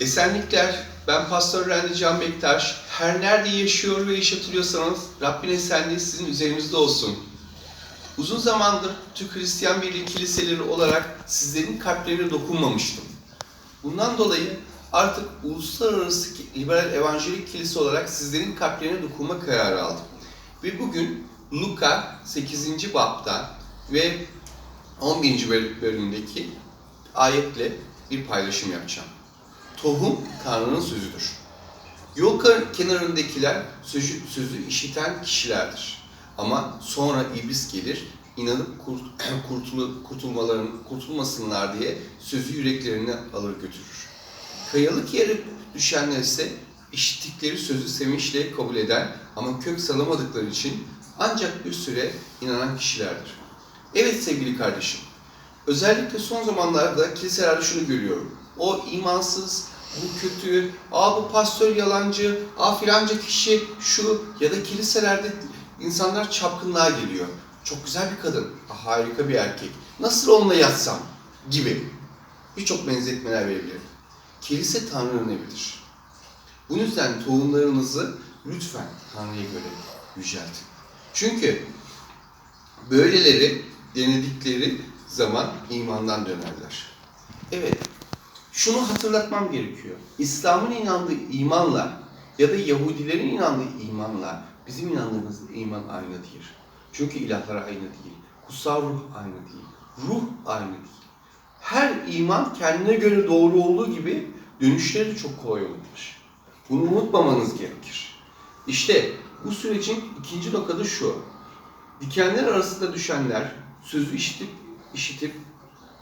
Esenlikler, ben Pastör Rendi Can Bektaş. Her nerede yaşıyor ve yaşatılıyorsanız Rabbin esenliği sizin üzerinizde olsun. Uzun zamandır Türk Hristiyan Birliği kiliseleri olarak sizlerin kalplerine dokunmamıştım. Bundan dolayı artık uluslararası liberal evangelik kilise olarak sizlerin kalplerine dokunma kararı aldım. Ve bugün Luka 8. bapta ve 11. böl- bölümdeki ayetle bir paylaşım yapacağım. Tohum Tanrı'nın sözüdür. Yol kenarındakiler sözü, sözü işiten kişilerdir. Ama sonra iblis gelir, inanıp kurt, kurtul, kurtulmaların, kurtulmasınlar diye sözü yüreklerine alır götürür. Kayalık yere düşenler ise işittikleri sözü sevinçle kabul eden ama kök salamadıkları için ancak bir süre inanan kişilerdir. Evet sevgili kardeşim, özellikle son zamanlarda kiliselerde şunu görüyorum. O imansız, bu kötü, aa bu pastör yalancı, aa filanca kişi şu ya da kiliselerde insanlar çapkınlığa geliyor. Çok güzel bir kadın, aa, harika bir erkek. Nasıl onunla yatsam gibi birçok benzetmeler verebilirim. Kilise Tanrı'nın evidir. Bu yüzden tohumlarınızı lütfen Tanrı'ya göre yüceltin. Çünkü böyleleri denedikleri zaman imandan dönerler. Evet, şunu hatırlatmam gerekiyor. İslam'ın inandığı imanla ya da Yahudilerin inandığı imanla bizim inandığımız iman aynı değil. Çünkü ilahlar aynı değil. Kutsal ruh aynı değil. Ruh aynı değil. Her iman kendine göre doğru olduğu gibi dönüşleri çok kolay olabilir. Bunu unutmamanız gerekir. İşte bu sürecin ikinci noktada şu. Dikenler arasında düşenler sözü işitip işitip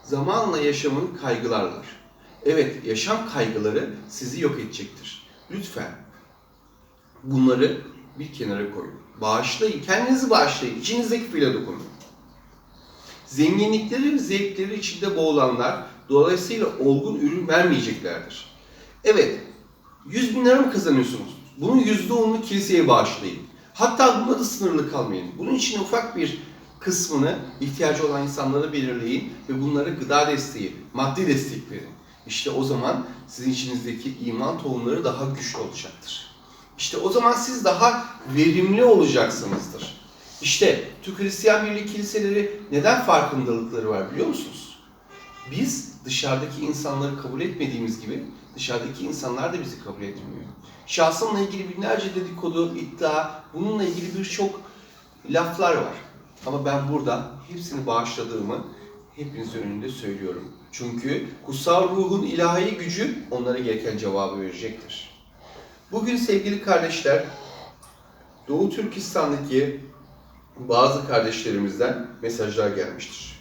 zamanla yaşamın kaygılarlar. Evet, yaşam kaygıları sizi yok edecektir. Lütfen bunları bir kenara koyun. Bağışlayın, kendinizi bağışlayın. İçinizdeki file dokunun. Zenginlikleri ve zevkleri içinde boğulanlar dolayısıyla olgun ürün vermeyeceklerdir. Evet, 100 bin lira mı kazanıyorsunuz? Bunun yüzde onunu kiliseye bağışlayın. Hatta bunda da sınırlı kalmayın. Bunun için ufak bir kısmını ihtiyacı olan insanlara belirleyin ve bunlara gıda desteği, maddi destek verin. İşte o zaman sizin içinizdeki iman tohumları daha güçlü olacaktır. İşte o zaman siz daha verimli olacaksınızdır. İşte Türk Hristiyan Birliği kiliseleri neden farkındalıkları var biliyor musunuz? Biz dışarıdaki insanları kabul etmediğimiz gibi dışarıdaki insanlar da bizi kabul etmiyor. Şahsımla ilgili binlerce dedikodu, iddia, bununla ilgili birçok laflar var. Ama ben burada hepsini bağışladığımı hepinizin önünde söylüyorum. Çünkü kutsal ruhun ilahi gücü onlara gereken cevabı verecektir. Bugün sevgili kardeşler, Doğu Türkistan'daki bazı kardeşlerimizden mesajlar gelmiştir.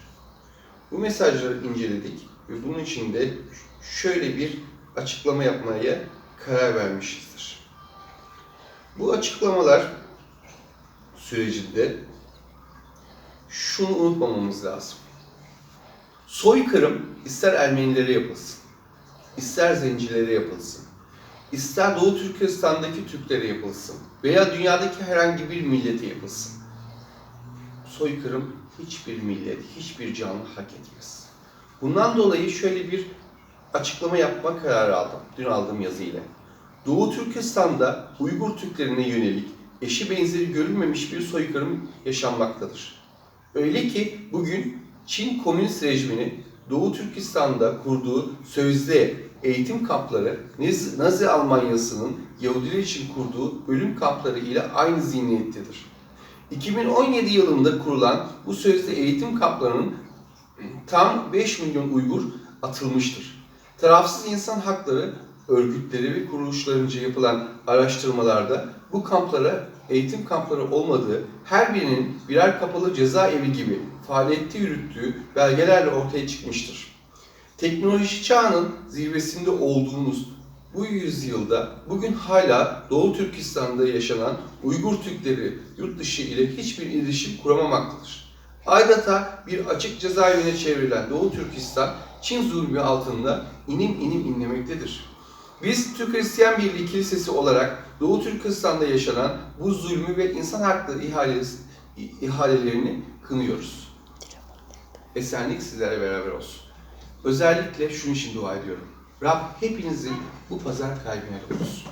Bu mesajları inceledik ve bunun için de şöyle bir açıklama yapmaya karar vermişizdir. Bu açıklamalar sürecinde şunu unutmamamız lazım. Soykırım ister Ermenilere yapılsın, ister zencilere yapılsın, ister Doğu Türkistan'daki Türklere yapılsın veya dünyadaki herhangi bir millete yapılsın. Soykırım hiçbir millet, hiçbir canlı hak etmez. Bundan dolayı şöyle bir açıklama yapma kararı aldım, dün aldığım yazıyla. Doğu Türkistan'da Uygur Türklerine yönelik eşi benzeri görülmemiş bir soykırım yaşanmaktadır. Öyle ki bugün Çin Komünist rejiminin Doğu Türkistan'da kurduğu sözde eğitim kampları Nazi, Nazi Almanyası'nın Yahudiler için kurduğu ölüm kampları ile aynı zihniyettedir. 2017 yılında kurulan bu sözde eğitim kamplarının tam 5 milyon Uygur atılmıştır. Tarafsız insan hakları örgütleri ve kuruluşlarınca yapılan araştırmalarda bu kamplara eğitim kampları olmadığı, her birinin birer kapalı cezaevi gibi faaliyette yürüttüğü belgelerle ortaya çıkmıştır. Teknoloji çağının zirvesinde olduğumuz bu yüzyılda bugün hala Doğu Türkistan'da yaşanan Uygur Türkleri yurt dışı ile hiçbir iletişim kuramamaktadır. Adeta bir açık cezaevine çevrilen Doğu Türkistan, Çin zulmü altında inim inim inlemektedir. Biz Türk Hristiyan Birliği Kilisesi olarak Doğu Türkistan'da yaşanan bu zulmü ve insan hakları ihalelerini kınıyoruz. Esenlik sizlere beraber olsun. Özellikle şunun için dua ediyorum. Rab hepinizin bu pazar kalbine olsun.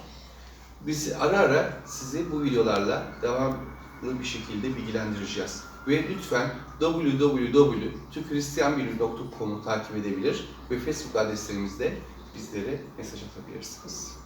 Biz ara ara sizi bu videolarla devamlı bir şekilde bilgilendireceğiz. Ve lütfen www.türkhristiyanbirliği.com'u takip edebilir ve Facebook adreslerimizde bizlere mesaj atabilirsiniz.